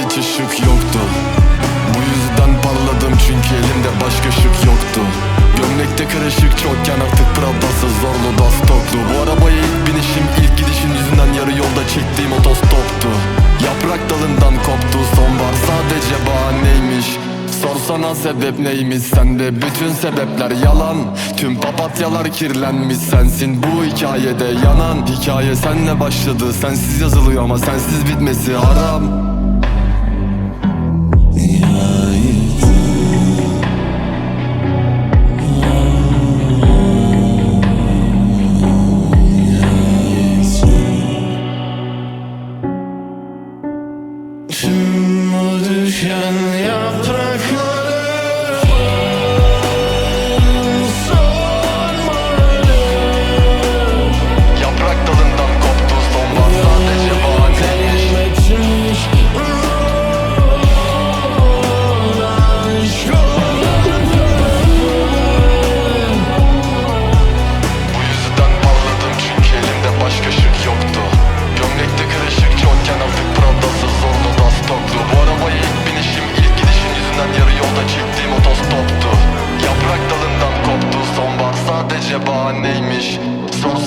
hiç ışık yoktu. Bu yüzden parladım çünkü elimde başka ışık yoktu. Gömlekte kırışık çokken artık Prada'sız zorlu da stoklu Bu arabaya ilk binişim ilk gidişin yüzünden yarı yolda çektiğim otostoptu. Yaprak dalından koptu sonbahar sadece bahaneymiş. Sorsana sebep neymiş sende bütün sebepler yalan. Tüm papatyalar kirlenmiş sensin bu hikayede yanan. Hikaye senle başladı sensiz yazılıyor ama sensiz bitmesi haram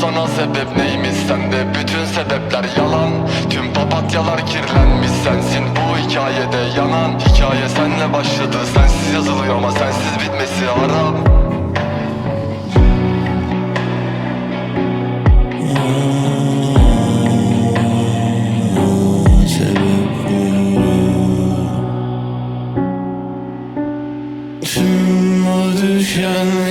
Sorsana sebep neymiş sende? Bütün sebepler yalan. Tüm papatyalar kirlenmiş sensin. Bu hikayede yanan Hikaye senle başladı. Sensiz yazılıyor ama sensiz bitmesi haram. Tüm o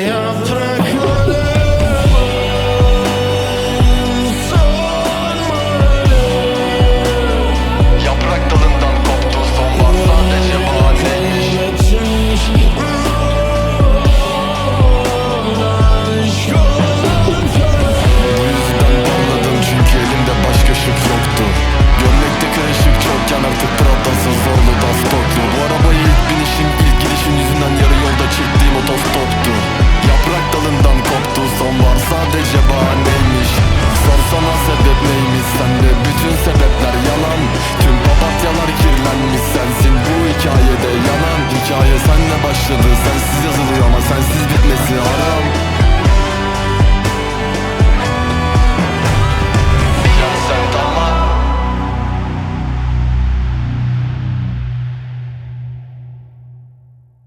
başladı. Sensiz yazılıyor ama sensiz bitmesi haram.